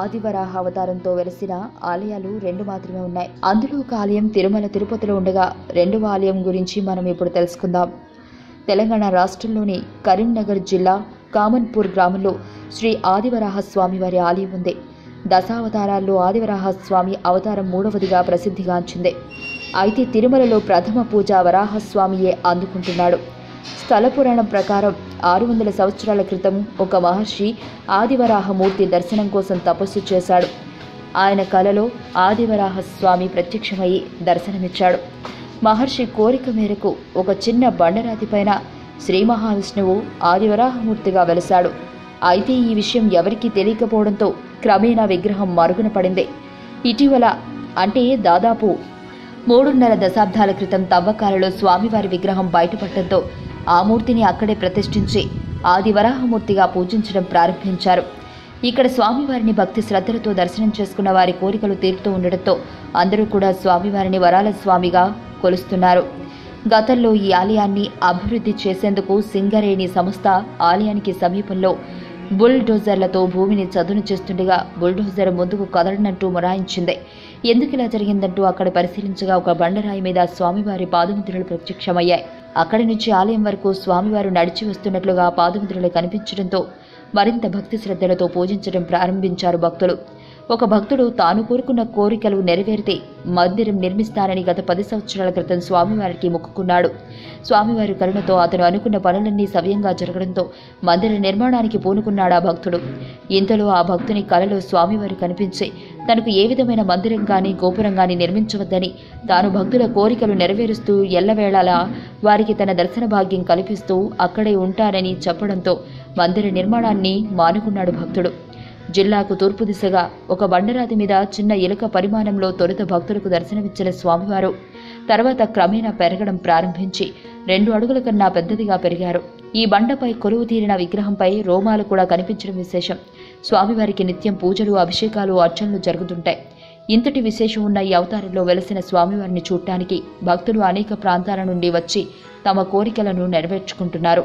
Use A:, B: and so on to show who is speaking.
A: ఆదివరాహ అవతారంతో వెలసిన ఆలయాలు రెండు మాత్రమే ఉన్నాయి. అందులో ఒక ఆలయం తిరుమల తిరుపతిలో ఉండగా రెండవ ఆలయం గురించి మనం ఇప్పుడు తెలుసుకుందాం. తెలంగాణ రాష్ట్రంలోని కరీంనగర్ జిల్లా కామన్పూర్ గ్రామంలో శ్రీ ఆదివరాహ స్వామి వారి ఆలయం ఉంది. దశావతారాల్లో ఆదివరాహ స్వామి అవతారం మూడవదిగా ప్రసిద్ధిగాంచింది. అయితే తిరుమలలో ప్రథమ పూజ వరాహస్వామియే అందుకుంటున్నాడు. స్థల పురాణం ప్రకారం ఆరు వందల సంవత్సరాల క్రితం ఒక మహర్షి ఆదివరాహమూర్తి దర్శనం కోసం తపస్సు చేశాడు. ఆయన కలలో ఆదివరాహ స్వామి ప్రత్యక్షమై దర్శనమిచ్చాడు. మహర్షి కోరిక మేరకు ఒక చిన్న బండరాతిపైన శ్రీ మహావిష్ణువు ఆదివరాహమూర్తిగా వెలశాడు. అయితే ఈ విషయం ఎవరికీ తెలియకపోవడంతో క్రమేణా విగ్రహం మరుగున పడింది. ఇటీవల అంటే దాదాపు మూడున్నర దశాబ్దాల క్రితం తవ్వకాలలో స్వామివారి విగ్రహం బయటపడటంతో ఆ మూర్తిని అక్కడే ప్రతిష్ఠించి ఆదివరాహమూర్తిగా పూజించడం ప్రారంభించారు. ఇక్కడ స్వామివారిని భక్తి శ్రద్ధలతో దర్శనం చేసుకున్న వారి కోరికలు తీరుతూ ఉండడంతో అందరూ కూడా స్వామివారిని వరాల స్వామిగా కొలుస్తున్నారు. గతంలో ఈ ఆలయాన్ని అభివృద్ధి చేసేందుకు సింగరేణి సంస్థ ఆలయానికి సమీపంలో బుల్డోజర్లతో భూమిని చదును చేస్తుండగా బుల్డోజర్ ముందుకు కదలనంటూ మొరాయించింది. ఎందుకు ఇలా జరిగిందంటూ అక్కడ పరిశీలించగా ఒక బండరాయి మీద స్వామివారి పాదముద్రలు ప్రత్యక్షమయ్యాయి. అక్కడి నుంచి ఆలయం వరకు స్వామివారు నడిచి వస్తున్నట్లుగా పాదముద్రలు కనిపించడంతో మరింత భక్తి శ్రద్ధలతో పూజించడం ప్రారంభించారు భక్తులు. ఒక భక్తుడు తాను కోరుకున్న కోరికలు నెరవేరితే మందిరం నిర్మిస్తానని గత పది సంవత్సరాల క్రితం స్వామివారికి మొక్కుకున్నాడు. స్వామివారి కరుణతో అతను అనుకున్న పనులన్నీ సవ్యంగా జరగడంతో మందిర నిర్మాణానికి పూనుకున్నాడు ఆ భక్తుడు. ఇంతలో ఆ భక్తుని కలలో స్వామివారు కనిపించి తనకు ఏ విధమైన మందిరం కానీ గోపురం కానీ నిర్మించవద్దని తాను భక్తుల కోరికలు నెరవేరుస్తూ ఎల్లవేళలా వారికి తన దర్శన భాగ్యం కల్పిస్తూ అక్కడే ఉంటానని చెప్పడంతో మందిర నిర్మాణాన్ని మానుకున్నాడు భక్తుడు. జిల్లాకు తూర్పు దిశగా ఒక బండరాతి మీద చిన్న ఎలుక పరిమాణంలో తొలుత భక్తులకు దర్శనమిచ్చిన స్వామివారు. తర్వాత క్రమేణా పెరగడం ప్రారంభించి రెండు అడుగుల కన్నా పెద్దదిగా పెరిగారు. ఈ బండపై కొలువు తీరిన విగ్రహంపై రోమాలు కూడా కనిపించడం విశేషం. స్వామివారికి నిత్యం పూజలు అభిషేకాలు అర్చనలు జరుగుతుంటాయి. ఇంతటి విశేషం ఉన్న ఈ అవతారంలో వెలసిన స్వామివారిని చూడటానికి భక్తులు అనేక ప్రాంతాల నుండి వచ్చి తమ కోరికలను నెరవేర్చుకుంటున్నారు.